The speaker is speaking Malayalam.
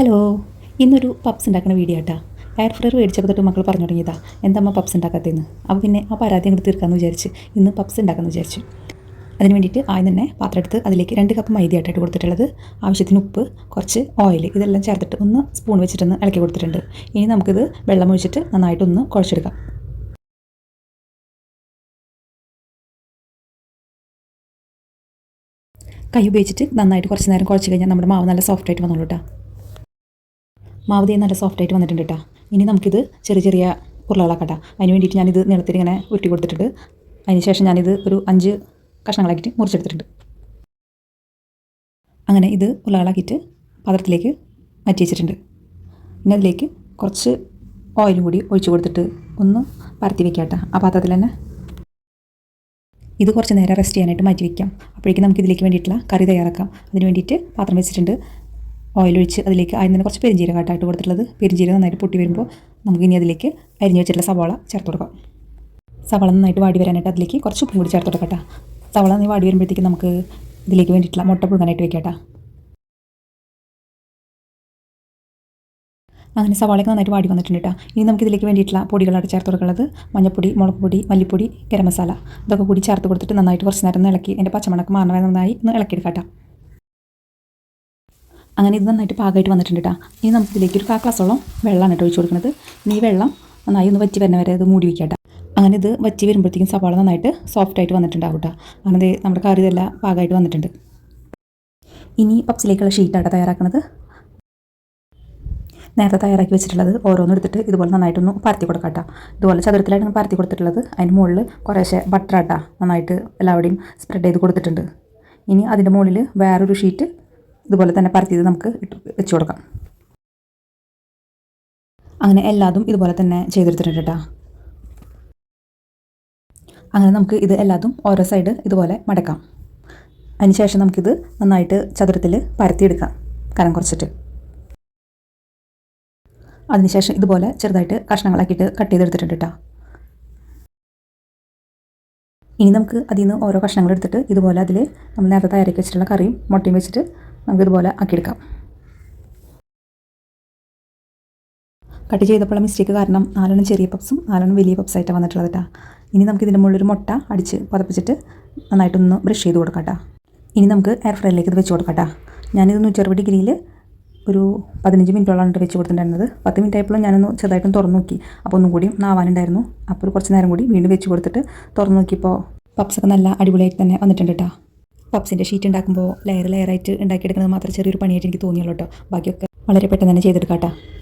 ഹലോ ഇന്നൊരു പപ്സ് ഉണ്ടാക്കുന്ന വീഡിയോ കേട്ടോ എയർ ഫ്രയർ മേടിച്ചപ്പോൾ തൊട്ട് മക്കൾ പറഞ്ഞു തുടങ്ങിയതാ. എന്താ പപ്സ് ഉണ്ടാക്കാത്തതെന്ന് അപ്പോൾ പിന്നെ ആ പരാതി അങ്ങോട്ട് തീർക്കാമെന്ന് വിചാരിച്ച് ഇന്ന് പപ്സ് ഉണ്ടാക്കാമെന്ന് വിചാരിച്ചു. അതിന് വേണ്ടിയിട്ട് ആദ്യം തന്നെ പാത്രം എടുത്ത് അതിലേക്ക് രണ്ട് കപ്പ് മൈദ ആയിട്ടായിട്ട് കൊടുത്തിട്ടുള്ളത്. ആവശ്യത്തിന് ഉപ്പ് കുറച്ച് ഓയിൽ ഇതെല്ലാം ചേർത്തിട്ട് ഒന്ന് സ്പൂൺ വെച്ചിട്ടൊന്ന് ഇളക്കി കൊടുത്തിട്ടുണ്ട്. ഇനി നമുക്കിത് വെള്ളം ഒഴിച്ചിട്ട് നന്നായിട്ടൊന്ന് കുഴച്ചെടുക്കാം. കൈ ഉപയോഗിച്ചിട്ട് നന്നായിട്ട് കുറച്ച് നേരം കുഴച്ച് കഴിഞ്ഞാൽ നമ്മുടെ മാവ് നല്ല സോഫ്റ്റ് ആയിട്ട് വന്നോളൂ കേട്ടോ മാവ് ദേ നല്ല സോഫ്റ്റ് ആയിട്ട് വന്നിട്ടുണ്ട് കേട്ടോ ഇനി നമുക്കിത് ചെറിയ ചെറിയ ഉരുളകളാക്കട്ടെ. അതിന് വേണ്ടിയിട്ട് ഞാനിത് നിലത്തിൽ ഇങ്ങനെ ഉരുട്ടി കൊടുത്തിട്ടുണ്ട്. അതിന് ശേഷം ഞാനിത് ഒരു അഞ്ച് കഷ്ണങ്ങളാക്കിയിട്ട് മുറിച്ചെടുത്തിട്ടുണ്ട്. അങ്ങനെ ഇത് ഉരുളകളാക്കിയിട്ട് പാത്രത്തിലേക്ക് മാറ്റി വെച്ചിട്ടുണ്ട്. പിന്നെ അതിലേക്ക് കുറച്ച് ഓയിലും കൂടി ഒഴിച്ച് കൊടുത്തിട്ട് ഒന്ന് പരത്തി വെക്കാം കേട്ടോ ആ പാത്രത്തിൽ തന്നെ ഇത് കുറച്ച് നേരം റെസ്റ്റ് ചെയ്യാനായിട്ട് മാറ്റി വയ്ക്കാം അപ്പോഴേക്കും നമുക്ക് ഇതിലേക്ക് വേണ്ടിയിട്ടുള്ള കറി തയ്യാറാക്കാം. അതിന് വേണ്ടിയിട്ട് പാത്രം വെച്ചിട്ടുണ്ട് ഓയിൽ ഒഴിച്ച് അതിലേക്ക് ആദ്യം തന്നെ കുറച്ച് പെരിഞ്ചീരക കാട്ടായിട്ട് കൊടുത്തിട്ടുള്ളത്. പെരിഞ്ചീരകം നന്നായിട്ട് പൊട്ടി വരുമ്പോൾ നമുക്ക് ഇനി അതിലേക്ക് അരിഞ്ഞ് വെച്ചിട്ടുള്ള സവാള ചേർത്ത് കൊടുക്കാം. സവാള നന്നായിട്ട് വാടി വരാനായിട്ട് അതിലേക്ക് കുറച്ച് ഉപ്പും കൂടി ചേർത്ത് കൊടുക്കട്ടെ. സവാള നീ വാടി വരുമ്പോഴത്തേക്ക് നമുക്ക് ഇതിലേക്ക് വേണ്ടിയിട്ടുള്ള മുട്ട പുഴുങ്ങാനായിട്ട് വെക്കാം അങ്ങനെ സവാളയൊക്കെ നന്നായിട്ട് വാടി വന്നിട്ടുണ്ട് കേട്ടോ ഇനി നമുക്ക് ഇതിലേക്ക് വേണ്ടിയിട്ടുള്ള പൊടികളായിട്ട് ചേർത്ത് കൊടുക്കുന്നത് മഞ്ഞപ്പൊടി മുളകുപൊടി മല്ലിപ്പൊടി ഗരം മസാല. ഇതൊക്കെ കൂടി ചേർത്ത് കൊടുത്തിട്ട് നന്നായിട്ട് കുറച്ച് നേരം ഇളക്കി എന്റെ പച്ചമണക്ക് മാറണ നന്നായി ഒന്ന് ഇളക്കിയെടുക്കാം അങ്ങനെ ഇത് നന്നായിട്ട് പാകമായിട്ട് വന്നിട്ടുണ്ട് കേട്ടോ ഇനി നമുക്ക് ഇതിലേക്ക് ഒരു കാ ഗ്ലാസോളം വെള്ളമാണ് കേട്ടോ ഒഴിച്ച് കൊടുക്കുന്നത് നീ വെള്ളം നന്നായി ഒന്ന് വറ്റി വരുന്ന വരെ അത് മൂടി വയ്ക്കാം അങ്ങനെ ഇത് വറ്റി വരുമ്പോഴത്തേക്കും സവാള നന്നായിട്ട് സോഫ്റ്റ് ആയിട്ട് വന്നിട്ടുണ്ടാവും കേട്ടോ അങ്ങനെ നമ്മുടെ കറി ഇതെല്ലാം പാകമായിട്ട് വന്നിട്ടുണ്ട്. ഇനി പപ്സിലേക്കുള്ള ഷീറ്റാണ് തയ്യാറാക്കുന്നത് നേരത്തെ തയ്യാറാക്കി വെച്ചിട്ടുള്ളത് ഓരോന്നും എടുത്തിട്ട് ഇതുപോലെ നന്നായിട്ടൊന്ന് പരത്തി കൊടുക്കാം കേട്ടോ ഇതുപോലെ ചതുരത്തിലായിട്ട് പരത്തി കൊടുത്തിട്ടുള്ളത് അതിന് മുകളിൽ കുറേശ്ശെ ബട്ടർ ആട്ടാ നന്നായിട്ട് എല്ലാവരുടെയും സ്പ്രെഡ് ചെയ്ത് കൊടുത്തിട്ടുണ്ട്. ഇനി അതിന്റെ മുകളിൽ വേറൊരു ഷീറ്റ് ഇതുപോലെ തന്നെ പരത്തിയത് നമുക്ക് ഇട്ട് വെച്ച് കൊടുക്കാം. അങ്ങനെ എല്ലാതും ഇതുപോലെ തന്നെ ചെയ്തെടുത്തിട്ടുണ്ട് കേട്ടോ. അങ്ങനെ നമുക്ക് ഇത് എല്ലാതും ഓരോ സൈഡ് ഇതുപോലെ മടക്കാം. അതിനുശേഷം നമുക്കിത് നന്നായിട്ട് ചതുരത്തിൽ പരത്തിയെടുക്കാം കനം കുറച്ചിട്ട്. അതിനുശേഷം ഇതുപോലെ ചെറുതായിട്ട് കഷ്ണങ്ങളാക്കിയിട്ട് കട്ട് ചെയ്തെടുത്തിട്ടുണ്ട് കേട്ടോ. ഇനി നമുക്ക് അതിൽ നിന്ന് ഓരോ കഷ്ണങ്ങൾ എടുത്തിട്ട് ഇതുപോലെ അതിൽ നമ്മൾ നേരത്തെ തയ്യാറാക്കി വെച്ചിട്ടുള്ള കറിയും മുട്ടയും വെച്ചിട്ട് നമുക്ക് ഇതുപോലെ ആക്കിയെടുക്കാം. കട്ട് ചെയ്തപ്പോഴുള്ള മിസ്റ്റേക്ക് കാരണം നാലെണ്ണം ചെറിയ പപ്സും നാലെണ്ണം വലിയ പപ്സായിട്ടാണ് വന്നിട്ടുള്ളത് കേട്ടോ ഇനി നമുക്ക് ഇതിന്റെ മുകളിൽ ഒരു മുട്ട അടിച്ച് പതപ്പിച്ചിട്ട് നന്നായിട്ടൊന്ന് ബ്രഷ് ചെയ്ത് കൊടുക്കാം കേട്ടോ ഇനി നമുക്ക് എയർ ഫ്രൈയിലേക്ക് ഇത് വെച്ച് കൊടുക്കാം കേട്ടോ ഞാനിത് നൂറ്ററുപത് ഡിഗ്രിയിൽ ഒരു പതിനഞ്ച് മിനിറ്റോളാണ് വെച്ച് കൊടുത്തിട്ടുണ്ടായിരുന്നത്. പത്ത് മിനിറ്റ് ആയപ്പോഴും ഞാനൊന്ന് ചെറുതായിട്ടും തുറന്നു നോക്കി. അപ്പോൾ ഒന്നും കൂടി നാവാനുണ്ടായിരുന്നു. അപ്പോൾ ഒരു കുറച്ച് നേരം കൂടി വീണ്ടും വെച്ച് കൊടുത്തിട്ട് തുറന്നു നോക്കിയപ്പോൾ പപ്സൊക്കെ നല്ല അടിപൊളിയായിട്ട് തന്നെ വന്നിട്ടുണ്ട് കേട്ടോ പപ്സിന്റെ ഷീറ്റ് ഉണ്ടാക്കുമ്പോൾ ലെയർ ലെയറായിട്ട് ഉണ്ടാക്കിയെടുക്കുന്നത് മാത്രം ചെറിയൊരു പണിയായിട്ട് എനിക്ക് തോന്നിയുള്ളൂ കേട്ടോ. ബാക്കിയൊക്കെ വളരെ പെട്ടെന്ന് തന്നെ ചെയ്തെടുക്കാം കേട്ടോ.